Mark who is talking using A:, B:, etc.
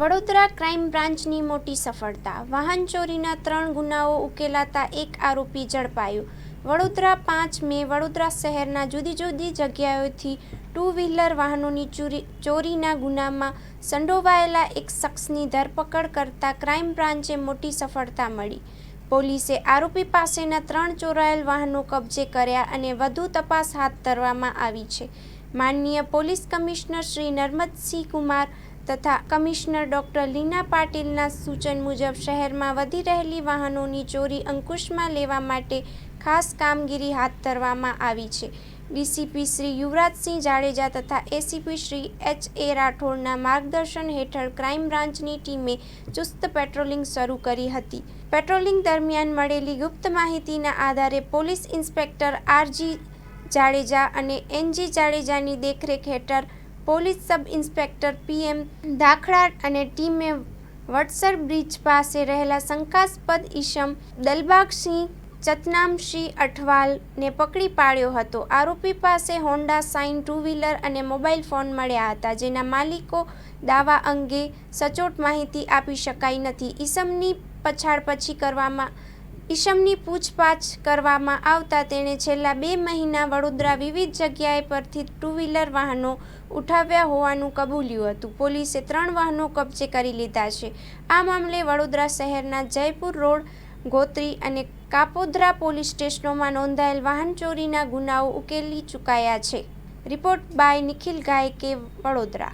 A: Vadodara crime બ્રાન્ચની મોટી સફળતા. વાહન ચોરીના ત્રણ ગુનાઓ ઉકેલાતા એક આરોપી ઝડપાયો. વડોદરા પાંચ મે વડોદરા શહેરના જુદી જુદી જગ્યાઓથી ટુ વ્હીલર વાહનોની ચોરી ચોરીના ગુનામાં સંડોવાયેલા એક શખ્સની ધરપકડ કરતા ક્રાઇમ બ્રાન્ચે મોટી સફળતા મળી. પોલીસે આરોપી પાસેના ત્રણ ચોરાયેલ વાહનો કબજે કર્યા અને વધુ તપાસ હાથ ધરવામાં આવી છે. માનનીય પોલીસ કમિશનર શ્રી નર્મદસિંહ કુમાર તથા કમિશનર ડોક્ટર લીના પાટીલના સૂચન મુજબ શહેરમાં વધી રહેલી વાહનોની ચોરી અંકુશમાં લેવા માટે ખાસ કામગીરી હાથ ધરવામાં આવી છે. ડીસીપી શ્રી યુવરાજસિંહ જાડેજા તથા એસીપી શ્રી એચ એ રાઠોડના માર્ગદર્શન હેઠળ ક્રાઇમ બ્રાન્ચની ટીમે ચુસ્ત પેટ્રોલિંગ શરૂ કરી હતી. પેટ્રોલિંગ દરમિયાન મળેલી ગુપ્ત માહિતીના આધારે પોલીસ ઇન્સ્પેક્ટર આરજી જાડેજા અને એનજી જાડેજાની દેખરેખ હેઠળ પોલીસ સબ ઇન્સ્પેક્ટર પીએમ દાખલા અને ટીમે વડસર બ્રિજ પાસે રહેલા શંકાસ્પદ ઈસમ દલબાગસિંહ, ચતનામસિંહ અઠવાલને પકડી પાડ્યો હતો. આરોપી પાસે હોન્ડા સાઇન ટુ વ્હીલર અને મોબાઈલ ફોન મળ્યા હતા, જેના માલિકો દાવા અંગે સચોટ માહિતી આપી શકાઈ નથી. ઈસમની પછાડ પછી કરવામાં ઈશમની પૂછપાછ કરવામાં આવતા તેણે છેલ્લા બે મહિના વડોદરા વિવિધ જગ્યાએ પરથી ટુ વ્હીલર વાહનો ઉઠાવ્યા હોવાનું કબૂલ્યું હતું. પોલીસે ત્રણ વાહનો કબજે કરી લીધા છે. આ મામલે વડોદરા શહેરના જયપુર રોડ, ગોત્રી અને કાપોદ્રા પોલીસ સ્ટેશનોમાં નોંધાયેલ વાહન ચોરીના ગુનાઓ ઉકેલી ચૂકાયા છે. Report by Nikhil Gayke, Vadodara.